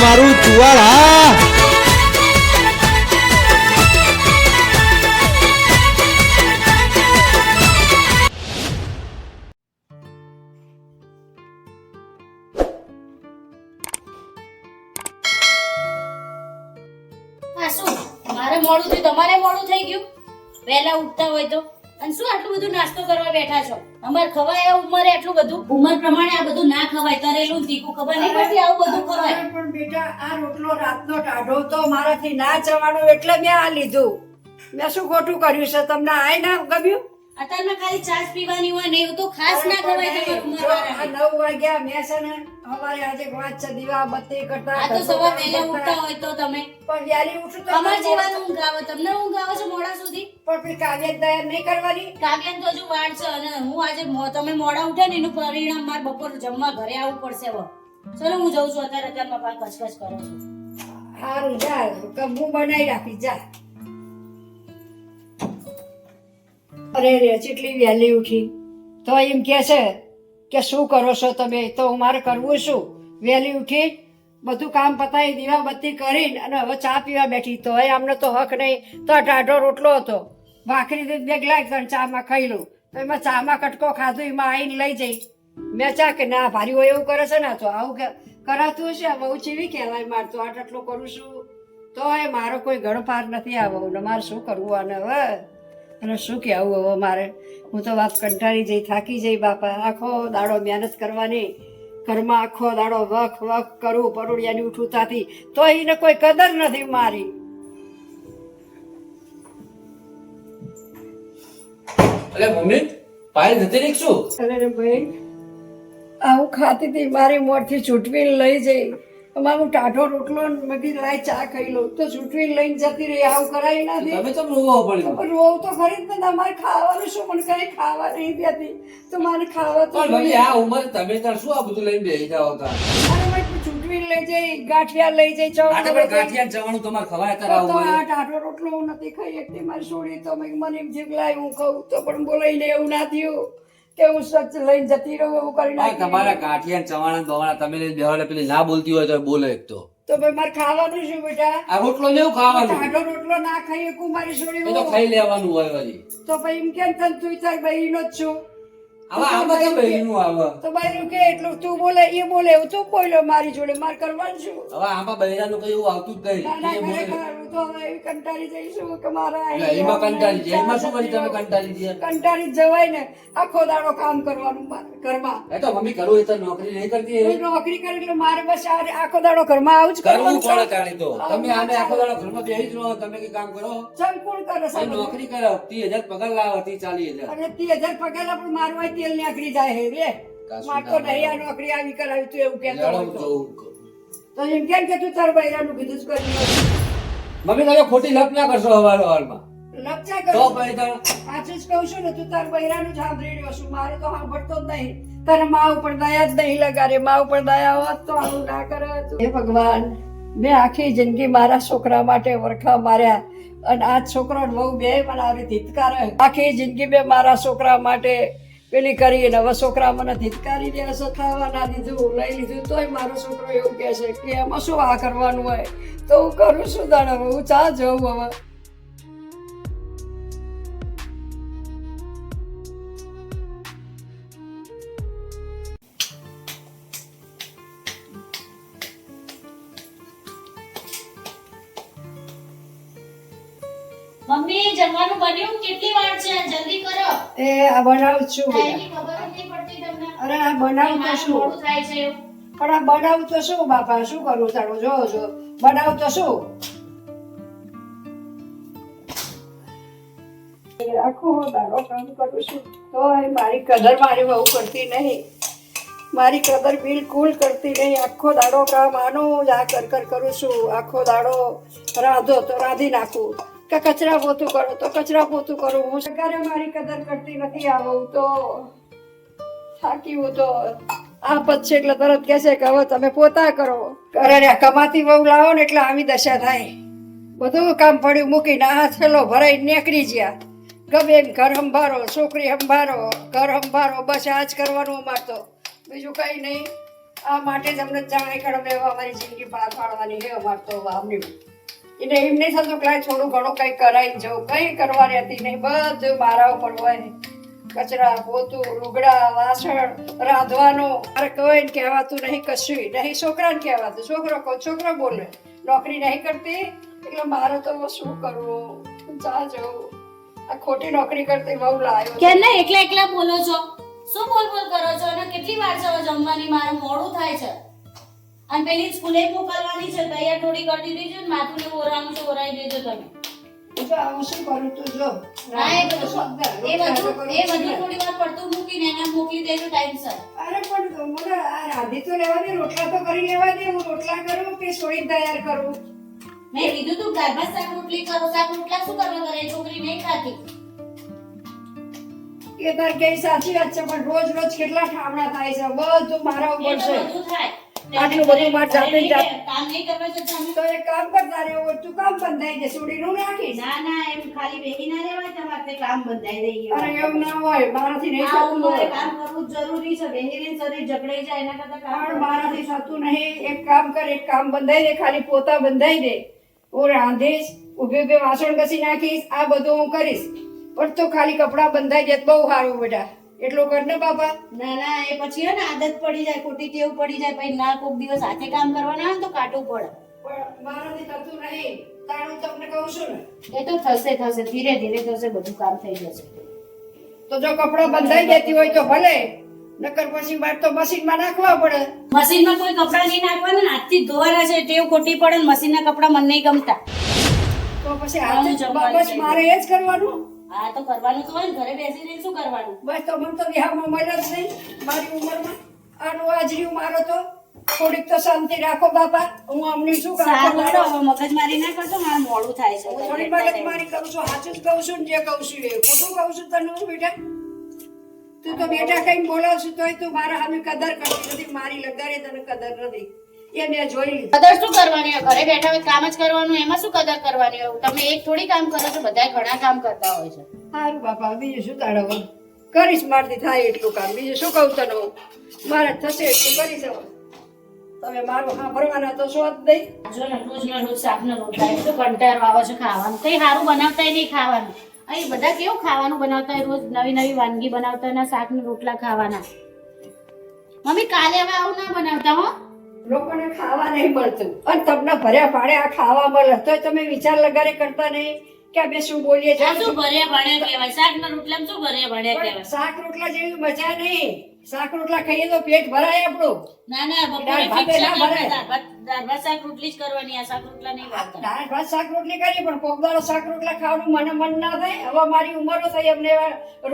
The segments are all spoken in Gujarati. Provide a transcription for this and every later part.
મારું ચુવાડ હા મારે મોડું થયું તમારે મોડું થઈ ગયું? વહેલા ઉઠતા હોય તો? અને શું આટલું બધું નાસ્તો કરવા બેઠા છો? અમારે ખવાય ઉંમરે આટલું બધું? ઉંમર પ્રમાણે આ બધું ના ખવાય. તરેલું તીખું ખબર નહીં પડતી આવું બધું ખવાય. પણ બેટા આ રોટલો રાતનો ટાઢો તો મારાથી ના જવાનો એટલે મેં આ લીધું. મેં શું ખોટું કર્યું છે? તમને આ ના ગમ્યું? અત્યારમાં ખાલી છાશ પીવાની હોય ને એવું તો ખાસ ના ખવાય તમારું વાળાને. નવ વાગ્યા મેં છે ને અમારે આજે વાત છે દીવા બત્તી કરતા આ તો સવાર વહેલા ઉઠતા હોય તો તમે. પણ વહેલી ઉઠું તો અમાર જેવા ઊંઘ આવે તમને ઊંઘ આવે છે મોડા સુધી? પછી કાવ્ય તૈયાર નહીં કરવાની? કાવ્યાને તો હજુ વાર છે અને હું આજે તમે મોડા ઉઠ્યા ને એનું પરિણામ મારે બપોર જમવા ઘરે આવવું પડશે હવે. ચલો હું જઉં છું અત્યારે અત્યારમાં કચકચ કરું છું. સારું જા કે બનાવી રાખી જા. અરે રે ચેટલી વહેલી ઉઠી. તો એમ કે છે કે શું કરો છો તમે? તો મારે કરવું શું? વહેલી ઉઠી, બધું કામ પતાવી દીવા બત્તી કરીને અને હવે ચા પીવા બેઠી. તો હવે આમને તો હક નહીં. તો ટાઢો રોટલો હતો. ભાખરી દૂધ બેગ લાગ ચામાં ખાઈ લઉં તો એમાં ચામાં કટકો ખાધું, એમાં આવીને લઈ જઈ. મેં ચા કે ના, ભારી હોય એવું કરે છે ને? તો આવું કે, કરાતું હશે? બહુ ચીવી કહેવાય મારે તો. આટ આટલું કરું છું. તો એ મારો કોઈ ગણપાર નથી આવો ને મારે શું કરવું આને હવે? અને શું કહેવું હવે મારે? હું તો બાપ કંટાળી જઈ થાકી જઈ બાપા. આખો દાડો મહેનત કરવાની. ઘરમાં આખો દાડો વખ વખ કરું પરોડિયાની ઉઠું તાથી તો એને કોઈ કદર નથી મારી. અરે મમ્મી પાયલ જતી રહી શું? અરે ભાઈ. આવું ખાતી હતી મારી મોરથી છૂટવી લઈ જઈ. અમારું ટાઢો રોટલો મેં લાય ચા ખાઈ લો. તો સુટવી લઈને જતી રહી આવું કરાય નથી. તમે તો રોવો પડી રોવ તો ખરી જ ને તમારે ખાવાનું શું? મને કઈ ખાવા નહીં દેતી. તો મારે ખાવા તો આ ઉંમર તમે તાર શું આ બધું લઈને બેસી જાઓ તા છૂટવીને લઈ જઈ ગાંઠિયા લઈ જઈ ચૌ આ તો ગાંઠિયા જવાનું તમારે ખવાય તાર તો આ ટાઢો રોટલો હું નથી ખાઈ શકતી. મારી છોડી તો મને એમ થયું લાય હું ખાઉં. તો પણ બોલાઈને એવું ના થયું. કે હું સચ લઈને જતી રહું એવું કરી તમારા ગાંઠિયા ચવાણા દવાણા તમે લઈને પેલી ના બોલતી હોય તો બોલે એક તો. તો ભાઈ મારે ખાવાનું શું બેટા? આ રોટલો લેવું ખાવાનું? ટાઢો રોટલો ના ખાઈએ મારી છોડી તો ખાઈ લેવાનું હોય વળી તો ભાઈ એમ કેમ તને તું તાર બહેરીનો જ છું? તો બહેરું કે એટલું તું બોલે એ બોલે તું બોલ્યો મારી જોડે મારે કરવાનું શું? હવે આમાં બહેરાનું કઈ એવું આવતું જ નહીં. હું તો હવે એવી કંટાળી જઈશું કે મારા એમાં કંટાળી જાય. એમાં શું કરી તમે કંટાળી ગયા કંટાળી જવાય ને આખો દાડો કામ કરવાનું ઘરમાં. એ તો મમ્મી કરવું એ તો નોકરી નહીં કરતી નોકરી કરે એટલે મારે બસ આ આખો દાડો ઘરમાં આવું જ કરવું કરવાનું તાણે તો? તમે આને આખો દાડો ઘરમાં બેસી જ રહો. તમે કઈ કામ કરો? સંકુલ કરે આ નોકરી કરે. ત્રીસ હજાર પગાર લાવો ત્રીસ ચાલીસ હજાર. અને ત્રીસ હજાર પગાર પણ મારું તેલ નીકળી જાય હે રે. તો નહીં આ નોકરી આવી કરાવી તું એવું કહેતો તો. તો એમ કેમ કે તું તાર બૈરાનું કીધું જ કરી મમ્મી તમે ખોટી લપ ના કરશો હવાર હવારમાં લપચા તો તાર જ કહું છું ને તું તાર બૈરાનું જ સાંભળી રહ્યો છું. મારે તો સાંભળતો જ નહીં. તારે મા ઉપર દયા જ નહીં લગાડે. મા ઉપર દયા હોત તો આવું ના કરે. હે ભગવાન મેં આખી જિંદગી મારા છોકરા માટે વરખા માર્યા અને આ છોકરો બહુ બે મને આવી ધિતકારે આખી જિંદગી મેં મારા છોકરા માટે પેલી કરી અને હવે છોકરા મને ધિતકારી દે છે ખાવા ના દીધું લઈ લીધું, તોય મારો છોકરો એવું કહે છે કે એમાં શું આ કરવાનું હોય? તો હું કરું દાડા હવે હું ચા જઉં હવે. જમવાનું બન્યું? કેટલી વાર છે? જલ્દી કરો. એ આ બનાવું છું. ખબર નથી પડતી તમને. અરે આ બનાવું તો શું મોડું થાય છે. પણ આ બનાવું તો શું બાપા? શું કરું તારું? જો જો. બનાવું તો શું? આખો દાડો કામ કરું છું. તો મારી કદર મારી બહુ કરતી નહીં. મારી કદર બિલકુલ કરતી નહીં. આખો દાડો કામ આનું જ આ કર કર કરું છું. આખો દાડો રાંધો તો રાંધી નાખું. કે કચરા પોતું કરો તો કચરા પોતું કરું. હું સરકારે મારી કદર કરતી નથી આવું તો. થાકી હું તો. આ પદ છે એટલે તરત કહેશે કે હવે તમે પોતા કરો. અરે કમાતી બહુ લાવો ને એટલે આવી દશા થાય. બધું કામ પડ્યું, મૂકીને આ થેલો ભરાઈ નીકળી ગયા. ગમે એમ ઘર સંભારો છોકરી સંભારો ઘર સંભારો બસ આ જ કરવાનું અમારે તો. બીજું કઈ નહીં. આ માટે જ અમને જાણે કડમે અમારી જિંદગી પાર પાડવાની છે અમારે તો. આમની એને એમ નહીં થતું થોડું ઘણું કંઈ કરાઈ જવું કંઈ કરવા રહેતી નહીં, બધું મારા ઉપર હોય કચરા પોતું લુગડા, વાસણ, રાંધવાનું. અરે કોઈ કહેવાતું નહીં, કશું નહીં. છોકરાને કહેવાતું. છોકરો કહો, છોકરો બોલે, નોકરી નહીં કરતી? એટલે મારે તો શું કરવું? જા જવું આ ખોટી નોકરી કરતી બહુ લાયો કે ના એકલા એકલા બોલો છો? શું બોલ બોલ કરો છો? અને કેટલી વાર જમવાની મારે મોડું થાય છે? અને પેલી સ્કૂલે મોકલવાની છે તૈયાર થોડી કરી દીધી છે ને માથું ને ઓરાનું છે ઓરાઈ દેજો તમે. હું શું કરું તું જો. હા એ બધું એ બધું એ બધું થોડી વાર પડતું મૂકીને એને મોકલી દેજો ટાઈમસર અરે પણ મને આ રાંધી તો લેવા દે રોટલા તો કરી લેવા દે હું રોટલા કરું કે સોળી તૈયાર કરું? મેં કીધું તું ઘરમાં શાક રોટલી કરો શાક રોટલા શું કરવા કરે? છોકરી નહીં ખાતી. એ તાર કે સાચી વાત છે પણ રોજ રોજ કેટલા ઠામણા થાય છે બધું મારા ઉપર છે. બધું થાય. આટલું બધું માર જાતે જાતે. કામ નહીં કરવા જતા. તો એક કામ કરતા રહેવું તું કામ બંધાઈ દે સોડીનું નાખીશ ના ના એમ ખાલી બેહી ના રહેવાય તમારે કામ બંધાઈ દઈએ અરે એવું ના હોય મારાથી નહીં થતું હોય. કામ કરવું જરૂરી છે બેહીને શરીર જકડાઈ જાય એના કરતા કામ મારાથી થતું નહીં એક કામ કર એક કામ બંધાઈ દે ખાલી પોતા બંધાઈ દે હું રાંધીશ ઉભે ઉભે વાસણ ઘસી નાખીશ આ બધું હું કરીશ પણ તો ખાલી કપડાં બંધાઈ જાય તો બહુ સારું બેટા એટલું કર ને બાપા. ના ના એ પછી હે ને આદત પડી જાય ખોટી ટેવ પડી જાય પછી ના કોક દિવસ હાથે કામ કરવાના આવે તો કાટું પડે. પણ મારાથી થતું નહીં. તારું તમને કહું છું ને? એ તો થશે થશે ધીરે ધીરે થશે બધું કામ થઈ જશે. તો જો કપડાં બંધાઈ હોય તો ભલે નકર પછી મારે તો મશીનમાં નાખવા પડે. મશીનમાં કોઈ કપડાં નહીં નાખવાના ને હાથથી ધોવાના છે ટેવ ખોટી પડે ને મશીનના કપડાં મને નહીં ગમતા. તો પછી હાથે બસ મારે એ જ કરવાનું? હા તો કરવાનું તો હોય ને ઘરે બેસીને શું કરવાનું? બસ તો મને તો વિહામાં મળ્યો જ નહીં. મારી ઉંમરમાં. આનું આજર્યું મારો તો થોડીક તો શાંતિ રાખો બાપા. હું અમને શું કરું? હવે મગજમારી ના કરતો મારે મોડું થાય છે. થોડી મગજ મારી કરું છું. સાચું જ કહું છું જે કહું છું એ. ખોટું કહું છું તને હું બેટા? તું તો બેટા કઈ બોલાવશું તોય તું મારા સામે કદર કરતી નથી મારી લગારે તને કદર નથી. એ મેં જોઈ લીધું. કદર શું કરવાની હોય? ઘરે બેઠા હોય કામ જ કરવાનું એમાં શું કદર કરવાની હોય? તમે એક થોડી કામ કરો છો બધા ઘણા કામ કરતા હોય છે. સારું બાપા બીજું શું તાળવવાનું કરીશ મારથી થાય એટલું કામ. બીજું શું કહું તને હું? મારે થશે એટલું કરીશ હવે. તમે મારું સાંભળવાના તો શું જ નહીં. જો ને રોજ ને રોજ શાક ને રોટલા એટલું કંટાળો આવે છે ખાવાનું. કઈ સારું બનાવતાય નહીં ખાવાનું. અહીં બધા કેવું ખાવાનું બનાવતા રોજ નવી નવી વાનગી બનાવતા ને શાક ને રોટલા ખાવાના. મમ્મી કાલે હવે આવું ના બનાવતા હો. લોકોને ખાવા નહીં મળતું. અને તમને ભર્યા ભાડે આ ખાવા મળે. તો તમે વિચાર લગારે કરતા નહીં કે અમે શું બોલીએ છીએ? શું ભર્યા ભાડે કહેવાય? શાક ના રોટલા શું ભર્યા ભાડે કહેવાય? શાક રોટલા જેવી મજા નહીં. શાક રોટલા ખાઈએ તો પેટ ભરાય આપણું. ના ના બપોરે છે ના ભરાય. દાળ શાક રોટલી જ કરવાની આ શાક રોટલા નહીં દાળ ભાત શાક રોટલી કરી પણ કોક દાડો શાક રોટલા ખાવાનું મને મન ના થાય. હવે મારી ઉંમરો થઈ અમને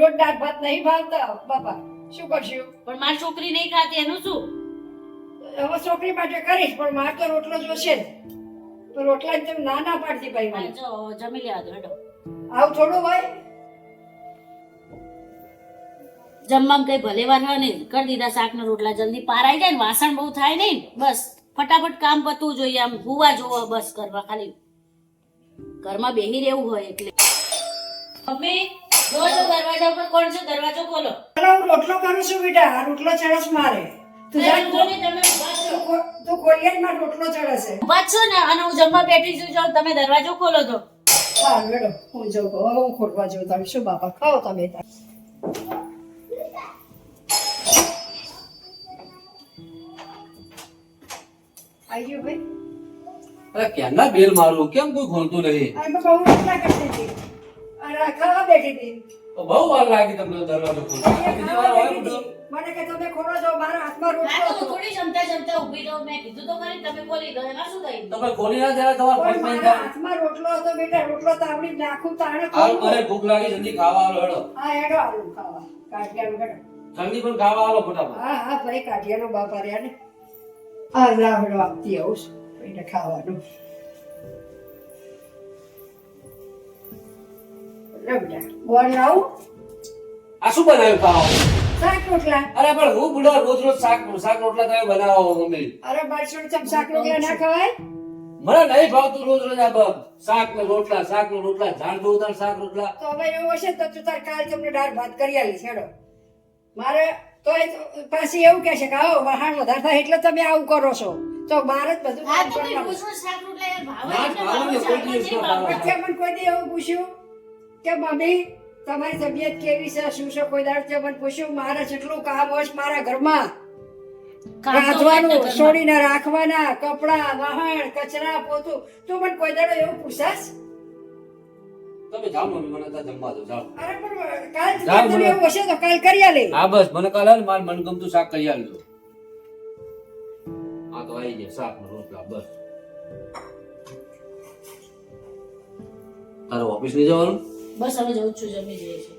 રોજ દાળ ભાત નહીં ભાવતા. બાપા શું કરશું? પણ મારી છોકરી નહીં ખાતી એનું શું? હવે છોકરી માટે કરીશ પણ માર તો રોટલો જોશે જ તો રોટલા તમે ના ના પાડતી ભાઈ મને. જો જમી લેવા દો હેડો. આવ થોડું હોય? જમવામાં કઈ ભલે વાર નહીં. કરી દીધા શાક ના રોટલા જલ્દી. પારાઈ જાય ને વાસણ બહુ થાય નહીં બસ ફટાફટ કામ પતવું જોઈએ આમ. હુવા જોવો બસ કરવા ખાલી. ઘરમાં બેહી રહેવું હોય એટલે. મમ્મી જો દરવાજા ઉપર કોણ છે? દરવાજો ખોલો. હું રોટલો કરું છું બેટા. રોટલો ચડસ મારે. તું જાણ તમે બોલી, તમે. તું ખો- માં રોટલો ચડે છે. છો ને અને હું જમવા બેઠી છું જો તમે દરવાજો ખોલો તો. હા મેડમ હું જો હવે હું ખોટવા જોઉં તમે શું બાપા ખાઓ તમે. ભાઈ? અરે ક્યારના બેલ મારું? કેમ કોઈ ખોલતું નહીં? આ બાપા હું કરતી હતી. અને ખાવા બેઠી હતી. બહુ વાર લાગી તમને દરવાજો ખોલતા. મને કે તમે ખોલો છો મારા હાથમાં રોટલો તો થોડી જમતા જમતા ઊભી રહો. મેં કીધું તો ખરી તમે ખોલી દો એમાં શું થઈ તમે ખોલી ના દેવાય તમારા પગ નહીં મારા હાથમાં રોટલો હતો બેટા રોટલો તાવડી નાખું તાણે હાલ મને ભૂખ લાગી જલ્દી ખાવા આવો હેડો. હા હેડો આલુ ખાવા. કાઢિયાનું હેડો જલ્દી પણ ખાવા આવો ફટાફટ. હા હા ભાઈ કાઢિયાનો બાપા રહ્યા ને. આ હેડો આપતી આવું છું. ભાઈને ખાવાનું. લાવું? આ શું બનાવ્યું શાક રોટલા. અરે પણ હું બુડો રોજ રોજ શાક શાક રોટલા તમે બનાવો મમ્મી અરે બારસો ચમ શાક રોટલા ના ખવાય? મને નહીં ભાવતું રોજ રોજ આ શાક ને રોટલા શાક ને રોટલા જાણ બહુ તાર શાક રોટલા. તો હવે એવું હશે તો તું તાર કાલ તમને દાળ ભાત કરી આલીશ હેડો. મારે તો પાછી એવું કહે છે કે આવો વહાણ વધારે થાય એટલે તમે આવું કરો છો. તો બહાર જ બધું કોઈ દી એવું પૂછ્યું. કે મમ્મી તમારી તબિયત કેવી છે? શું છે? કોઈ દાડ છે મને પૂછ્યું મારે જેટલું કામ હોય મારા ઘરમાં. રાંધવાનું છોડીને રાખવાના કપડા વાહણ કચરા પોતું. તું પણ કોઈ દાડો એવું પૂછાશ? તમે જાઓ મમ્મી મને ત્યાં જમવા દો જાઓ. અરે પણ કાલ જાઓ એવું હશે તો કાલ કરી આલે. હા બસ મને કાલે હાલ મારે મનગમતું શાક કરી આલજો હા તો આવી જાય શાક ને રોટલા બસ. તારે ઓફિસ નહીં જવાનું? બસ હવે જઉં છું જમી જઈએ છે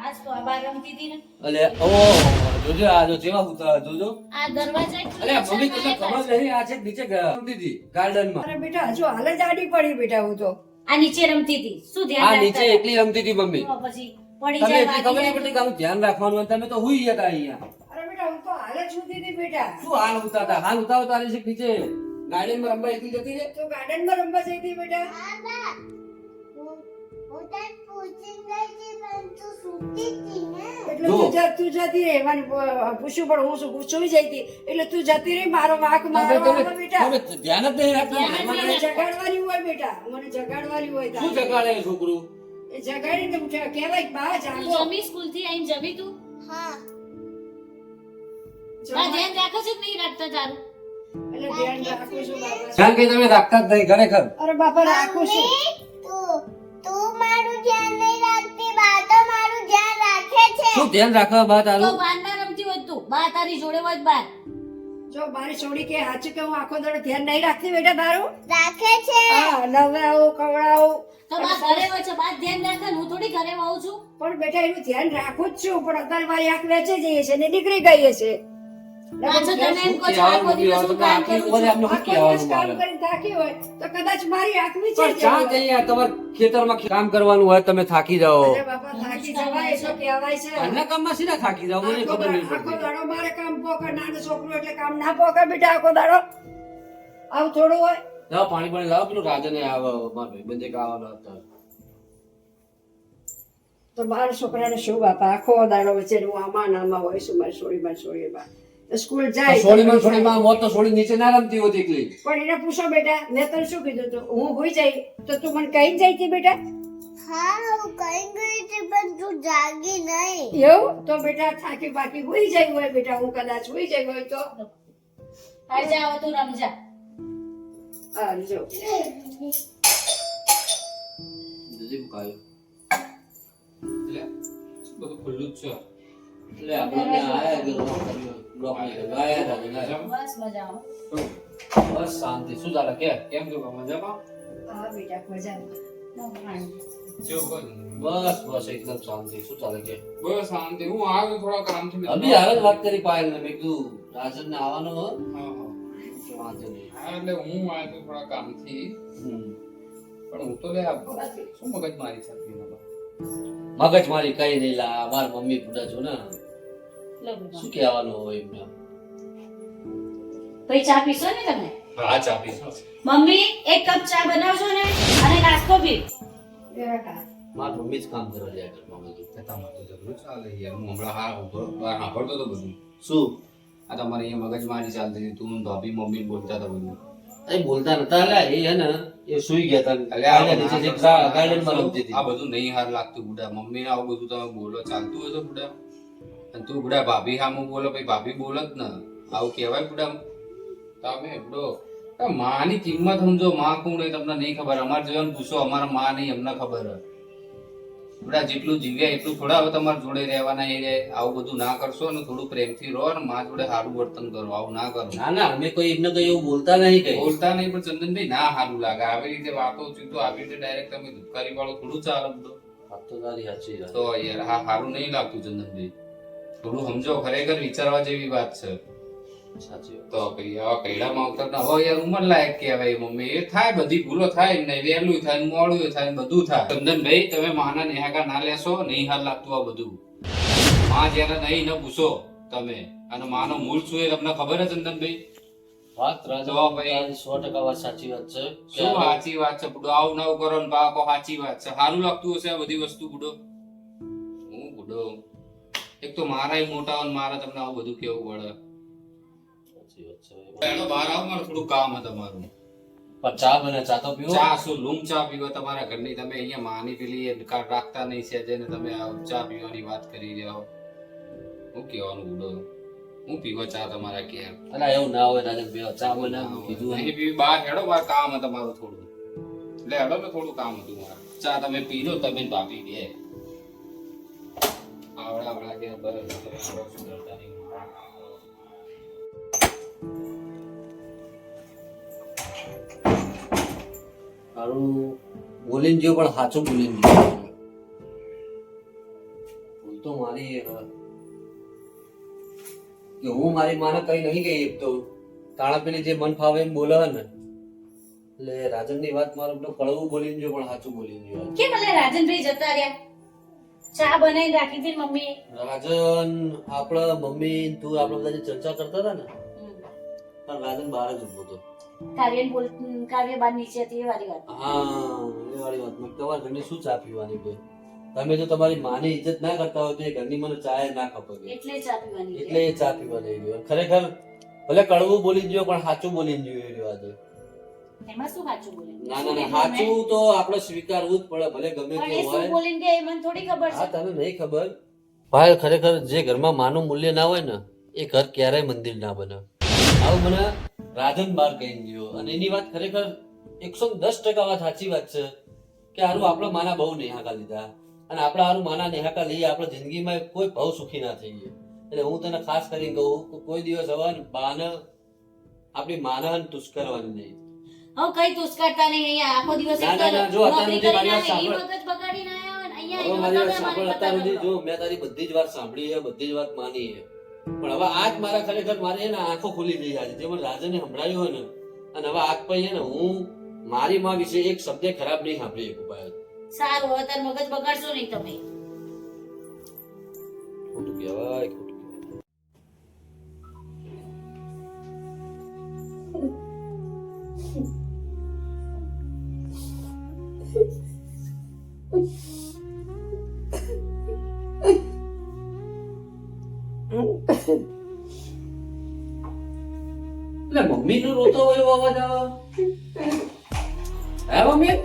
આજ તો આ બાર રમતી હતી ને. અલે ઓ જોજો આ જો જેવા ઉતાર જોજો. આ દરવાજા અલે મમ્મી તમને ખબર નહીં આ છે નીચે રમતી હતી ગાર્ડનમાં. અરે બેટા હજુ હાલ જ આડી પડી બેટા હું તો. આ નીચે રમતી હતી. શું આ ધ્યાન નીચે એટલી રમતી હતી મમ્મી. પછી પડી તમે એટલી ખબર નહીં પડતી કે ધ્યાન રાખવાનું તમે તો હુઈ ગયા અહીંયા અરે બેટા હું તો હાલ જ સુતી હતી બેટા શું હાલ ઉતારતા? હાલ ઉતારો તારી છે નીચે. ગાર્ડનમાં રમવા એકલી જતી રે તું ગાર્ડનમાં રમવા જઈ હતી બેટા. તું જતી રહી. મને પૂછ્યું પણ હું શું સુઈ જઈ હતી. એટલે તું જતી રહી મારો વાંક મારો બેટા. તમે ધ્યાન જ નહીં રાખતા. મને જગાડવાની હોય બેટા. મને જગાડવાની હોય શું. જગાડે છોકરું? જગાડીને ઉઠે. બા તું જાગો જમી સ્કૂલથી આવીને જમી તું? ધ્યાન રાખો છે કે નહીં રાખતા તારું? ધ્યાન રાખું ધ્યાન તમે રાખતા જ નહીં ખરેખર. અરે બાપા રાખું છું. શું ધ્યાન રાખવા બા તો તારું બાર ના રમતી હોય તું. બા તારી જોડે હોય બાર જો મારી છોડી કે સાચું કે હું આખો દાડો ધ્યાન નહીં રાખતી બેટા તારું? રાખે છે. હા નવરાવું કવડાવો તો બા ઘરે હોય છે. બા ધ્યાન રાખે હું થોડી ઘરે આવું છું. પણ બેટા એનું ધ્યાન રાખું જ છું પણ અત્યારે મારી આંખ વેચી જઈએ છે ને નીકળી ગઈ છે. ખેતરમાં કામ કરવાનું હોય તમે થાકી જાઓ. આના કામમાં સીધા થાકી જાઓ મને ખબર નહીં દાડો- પડતી. દાડો મારે કામ પોકર નાનું છોકરું એટલે કામ ના પોકર બેટા આખો દાડો. આવું થોડું હોય. લાવો પાણી પાણી લાવો પેલું રાજને આવે મારા ભાઈબંધે કે આવવાનો હતો તો મારા છોકરાને શું બાપા આખો દાડો વચ્ચે હું આમાં ને આમાં હોય છું મારી સોરી સોળીમાં સ્કૂલ જાય સોળીમાં સોળીમાં મોત તો સોળી નીચે ના રમતી હોતી એકલી પણ એને પૂછો બેટા મેં તને શું કીધું તું? હું ભૂઈ જઈ. તો તું મને કહી જાય છે બેટા? હા હું કહી ગઈ હતી પણ તું જાગી નહીં. એવું? તો બેટા થાકી બાકી ભૂઈ જાય હોય બેટા. હું કદાચ ભૂઈ જાય હોય તો. હા જાઓ તું રમજા હા જો. દીદી મુકાયો એટલે બધું ખુલ્લું જ છે. એટલે આપણે આયા કે લોક લોક નહીં આયા હતા બસ શાંતિ. શું ચાલે? કે કેમ છો? મજામાં? હા બેટા? બસ બસ એકદમ શાંતિ. શું ચાલે કે? બસ શાંતિ. હું આવ્યો થોડા કામથી મેં અભી હાલ વાત કરી પાયલ ને મેં કીધું રાજન ને આવવાનો હા, હા. વાંધો નહીં. હા એટલે હું આવ્યો થોડા કામથી. હમ. પણ હું તો લે શું મગજ મારી શકતી મગજ મારી કઈ નહીં લા માર મમ્મી પૂછા છો ને. શું કહેવાનું હોય એમને? ભાઈ ચા પીશો ને તમે? હા ચા પીશો. મમ્મી એક કપ ચા બનાવજો ને? અને નાસ્તો બી. મારા મમ્મી જ કામ કરવા જાય ઘરમાં બધું. તમારે તો જબરું ચાલે યાર. હું હમણાં હા ઉભો- સાંભળતો હતો બધું. શું? આ તમારે અહીંયા મગજ મારી ચાલતી હતી. તું ને ભાભી મમ્મી બોલતા હતા બધું. અરે બોલતા નતા લા એ હે ને એ સુઈ ગયા તા અલ્યા, ગાર્ડન નીચે જે ગા- ગાર્ડનમાં રમતી હતી. આ બધું નહીં હાર લાગતું બુડા. મમ્મી આવું બધું તમે બોલો. ચાલતું હોય તો બુડા. અને તું બુડા ભાભી સામું બોલો પછી ભાભી બોલો જ ને. આવું કહેવાય બુડા તમે બુડો માની કિંમત સમજો માં કોણ તમને નહીં ખબર. અમારે જેવાનું પૂછો અમારા માં નહીં અમને ખબર. બુડા જેટલું જીવ્યા એટલું થોડા હવે તમારા જોડે રહેવાના એ રહે. આવું બધું ના કરશો ને થોડું પ્રેમથી રહો ને માં જોડે સારું વર્તન કરો. આવું ના કરો. ના ના અમે કોઈ એમને કઈ એવું બોલતા નહીં કઈ. બોલતા નહીં પણ ચંદનભાઈ ના સારું લાગે. આવી રીતે વાતો ચીતો આવી રીતે ડાયરેક્ટ તમે દુકારી વાળો થોડું ચાલે બધું. વાત તો તારી સાચી. તો યાર હા સારું નહીં લાગતું ચંદનભાઈ. થોડું સમજો ખરેખર વિચારવા જેવી વાત છે. સાચી તો પછી આવા કૈડામાં ઉતર હવે યાર ઉંમર લાયક કહેવાય મમ્મી એ થાય બધી ભૂલો થાય ને વહેલું થાય મોડું થાય બધું થાય. ચંદનભાઈ તમે માના નેહાકા ના લેશો નહીં હાલ લાગતું આ બધું. માં જયારે નહીં ન પૂછો તમે. અને માનો મૂળ શું એ તમને ખબર છે ચંદનભાઈ? વાત રાજા ભાઈ. સો ટકા વાત સાચી વાત છે. શું સાચી વાત છે બુડો? આવું નવું કરો ને બાપો સાચી વાત છે. સારું લાગતું હશે આ બધી વસ્તુ બુડો? હું બુડો? એક તો મારાય મોટા હોય મારે તમને આવું બધું કેવું પડે. એનો બહાર આવો મારે થોડું કામ છે તમારું. ચા બને ચા તો પીવો. ચા શું લૂમ ચા પીવો તમારા ઘરની? તમે અહીંયા માની પેલી કાર્ડ રાખતા નહીં છે જેને તમે ચા પીવાની વાત કરી રહ્યા હો. હું કહેવાનું બુડો હું પીવો ચા તમારા ઘેર. અલા એવું ના હોય રાજન ભાઈ ચા એમ કીધું નહીં પીવી બહાર હેડો બહાર કામ છે તમારું થોડું. એટલે હેડો ને થોડું કામ હતું મારે ચા તમે પીજો તમે ભાભી બે. આવડા આવડા કે શું કરતા નહીં. તારું બોલીને ગયો પણ સાચું બોલીને ભૂલ તો મારી. કે હું મારી માને કઈ નહીં ગઈ એક તો તાણા પેલી જે મન ફાવે એમ બોલે ને. એટલે રાજનની વાત મારું કડવું બોલીને જો પણ સાચું બોલીને જો કેમ એટલે રાજનભાઈ જતા રહ્યા? ચા બનાવીને રાખી હતી મમ્મી. રાજન આપણા મમ્મી તું આપણે બધા જે ચર્ચા કરતા હતા ને પણ રાજન બહાર જ ઊભો હતો. કાવ્ય બોલ કાવ્ય બાર નીચે હતી એ વાળી વાત. હા એ વાળી વાત. મેં તમારા ઘરની શું ચા પીવાની બે તમે જો તમારી માની ઇજ્જત ના કરતા હોય તો એ ઘરની મને ચા ના ખપે એટલે ચા પીવાની એટલે એ ચા પીવા લઈ ગયો ખરેખર ભલે કડવું બોલી ગયો પણ સાચું બોલી ગયો એ આજે એમાં શું સાચું બોલે? ના ના ના સાચું તો આપણે સ્વીકારવું જ પડે ભલે ગમે તે એ શું બોલીને ગયા એ મને થોડી ખબર હા તને નહીં ખબર? ભાઈ ખરેખર જે ઘરમાં માનું મૂલ્ય ના હોય ને એ ઘર ક્યારેય મંદિર ના બને. આવું મને રાજન બાર કહી ગયો. અને એની વાત ખરેખર એકસો દસ ટકા વાત સાચી વાત છે કે આરું આપણે માના બહુ નેહાકા લીધા. અને આપણે આરું માના નેહાકા લઈએ આપણે જિંદગીમાં કોઈ બહુ સુખી ના થઈએ. એટલે હું તને ખાસ કરીને કહું કે કોઈ દિવસ હવે બાને આપણી માના તુષ્કરવાની નહીં. હવે કઈ તુસ્કારતા નહીં અહીંયા આખો દિવસ ના, ના, ના, જો અત્યારે નોકરી જે મારી વાત આવે, ઈ સાંભળ. મગજ બગાડીને આયા હોય ને અહીંયા હવે મારી વાત સાંભળ મારી અત્યાર સુધી જો મેં તારી બધી જ વાત સાંભળી છે બધી જ વાત માની છે. પણ હવે આજ મારા ખરેખર મારી છે ને આંખો ખુલી ગઈ આજે. જે મને રાજને સંભળાયું હોય ને અને હવે પછી છે ને હું મારી માં વિશે એક શબ્દ ખરાબ નહીં સાંભળી શકું ભાઈ. સારું હવે તાર મગજ બગાડશો નહીં તમે. ખોટું કહેવાય ખોટું એટલે મમ્મી નું રોતો હોય એવો અવાજ આવે. હે મમ્મી?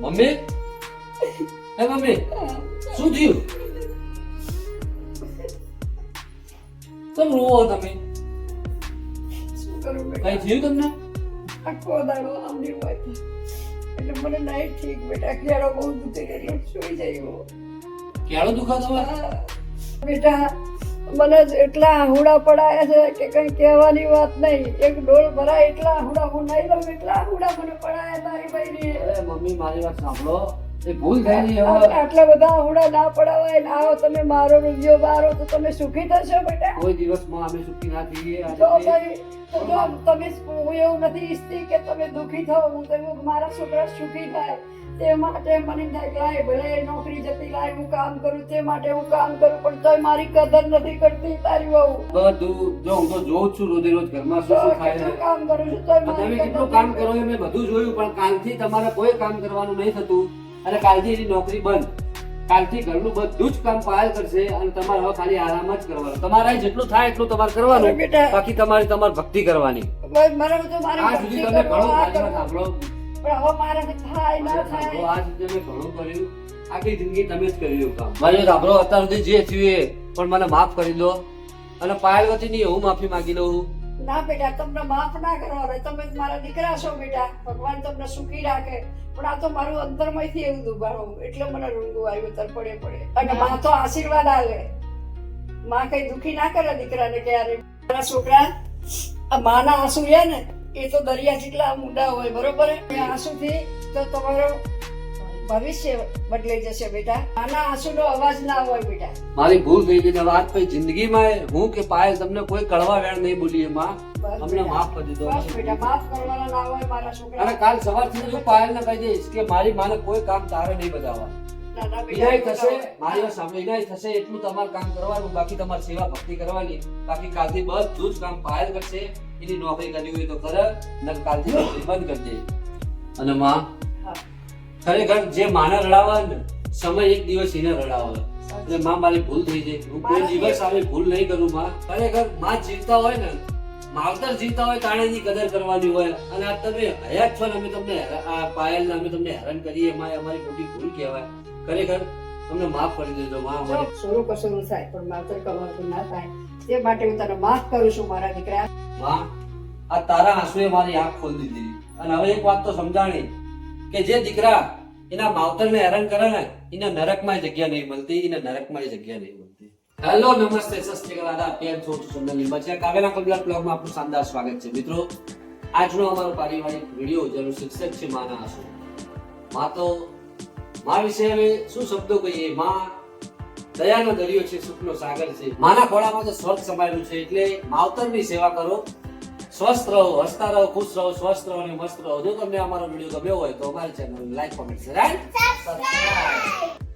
મમ્મી? હે મમ્મી? શું થયું? કેમ રોવો તમે? શું કરું કઈ થયું તમને? આખો દાડો આમની હોય એટલે મને નહીં ઠીક બેટા ક્યારો બહુ દુખે એટલે સુઈ જઈવો ક્યારો દુખાતો બેટા મને એટલા આહુડા પડાયા છે કે કઈ કહેવાની વાત નહીં. એક ડોલ ભરાય એટલા આહુડા હું નહીં લઉં એટલા આહુડા મને પડાયા તારી અરે મમ્મી મારી વાત સાંભળો. એ ભૂલ થઈ ગઈ હવે આટલા બધા આહુડા ના પડાવાય ને આવો તમે મારો રૂપિયો બારો તો તમે સુખી થશો બેટા. કોઈ દિવસમાં અમે સુખી ના થઈએ જો ભાઈ તો જો તમે હું એવું નથી ઈચ્છતી કે તમે દુખી થાઓ હું તો મારા છોકરા સુખી થાય તે માટે મને લાય ભલે નોકરી જતી લાય હું કામ કરું તે માટે હું કામ કરું પણ તોય મારી કદર નથી કરતી તારી વહુ. બધું જો હું તો જોઉં છું રોજે રોજ ઘરમાં શું શું થાય છે. કામ કરું છું તોય તમે કેટલું કામ કરો એ મેં બધું જોયું પણ કાલથી તમારે કોઈ કામ કરવાનું નહીં થતું. અને કાલથી એની નોકરી બંધ. કાલથી ઘરનું બધું જ કામ પાયલ કરશે અને તમારે હવે ખાલી આરામ જ કરવાનો. તમારે જેટલું થાય એટલું તમારે કરવાનું. બાકી તમારે તમારે ભક્તિ કરવાની. આ સુધી તમે ઘણું. સાંભળો. આ સુધી મેં ઘણું કર્યું. આખી જિંદગી તમે જ કર્યું કામ. મારી સાંભળો અત્યાર સુધી જે થયું એ પણ મને માફ કરી દો. અને પાયલ વતી નહીં હું માફી માંગી લઉં. ના બેટા તમને માફ ના કરવાનો તમે મારા દીકરા છો બેટા. ભગવાન તમને સુખી રાખે. પણ આ તો મારું અંતરમાંથી એવું દુભાણો એટલે મને રૂંગું આવ્યું તરપડે પડે. અને માં તો આશીર્વાદ આવે માં કઈ દુખી ના કરે દીકરાને ક્યારે મારા છોકરા આ માના આંસુ છે ને એ તો દરિયા જેટલા ઊંડા હોય બરોબર? આંસુ આંસુથી તો તમારો ભવિષ્ય બદલાઈ જશે બેટા. આના આંસુનો અવાજ ના હોય બેટા. મારી ભૂલ થઈ ગઈ ને વાત પછી જિંદગીમાં હું કે પાયલ તમને કોઈ કડવા વેણ નહીં બોલી એમાં અમને માફ કરી દો બસ બેટા માફ કરવાના ના હોય મારા છોકરા અને કાલ સવારથી હું પાયલ ને કહી દઈશ કે મારી માને કોઈ કામ તારે નહીં બતાવવા. થશે મારી થશે એટલું તમારે કામ કરવાનું બાકી તમારી સેવા ભક્તિ કરવાની. બાકી કાલથી બધું જ કામ પાયલ કરશે. એની નોકરી કરવી હોય તો કરે કાલથી નોકરી બંધ કરી અને માં. ખરેખર જે માને રડાવે ને સમય એક દિવસ એને રડાવે. એટલે માં મારી ભૂલ થઈ જાય. હું કોઈ દિવસ આવી ભૂલ નહીં કરું માં. ખરેખરમાં જીવતા હોય ને માવતર જીવતા હોય તાણે એની કદર કરવાની હોય. અને આ તમે હયાત છો ને અમે તમને આ પાયલ ને અમે તમને હેરાન કરીએ માં એ અમારી મોટી ભૂલ કહેવાય. ખરેખર તમને માફ કરી દેજો માં અમારી. સોનું કસોનું થાય પણ માવતર કરવાનું ના થાય. તે માટે હું તને માફ કરું છું મારા દીકરા. માં આ તારા આંસુએ મારી આંખ ખોલી દીધી. અને હવે એક વાત તો સમજાણી. કે જે દીકરા એના માવતરને હેરાન કરે ને, એને નરકમાં જગ્યા નહીં મળતી, એને નરકમાં જગ્યા નહીં મળતી. હેલો નમસ્તે સસ્તી દાદા પેર છો? સુંદર લીંબા કાવેના કબલા બ્લોગમાં આપનું શાનદાર સ્વાગત છે. મિત્રો, આજનો અમારો પારિવારિક વીડિયો જેનું શીર્ષક છે માના આંસુ માં તો, માં વિશે હવે શું શબ્દો કહીએ? માં દયાનો દરિયો છે, સુખનો સાગર છે. માના ખોળામાં તો સ્વર્ગ સમાયેલું છે, એટલે માવતરની સેવા કરો. સ્વસ્થ રહો હસતા રહો ખુશ રહો સ્વસ્થ રહો અને મસ્ત રહો જો તમને અમારો વીડિયો ગમ્યો હોય તો અમારી ચેનલ લાઈક કોમેન્ટ રાઈટ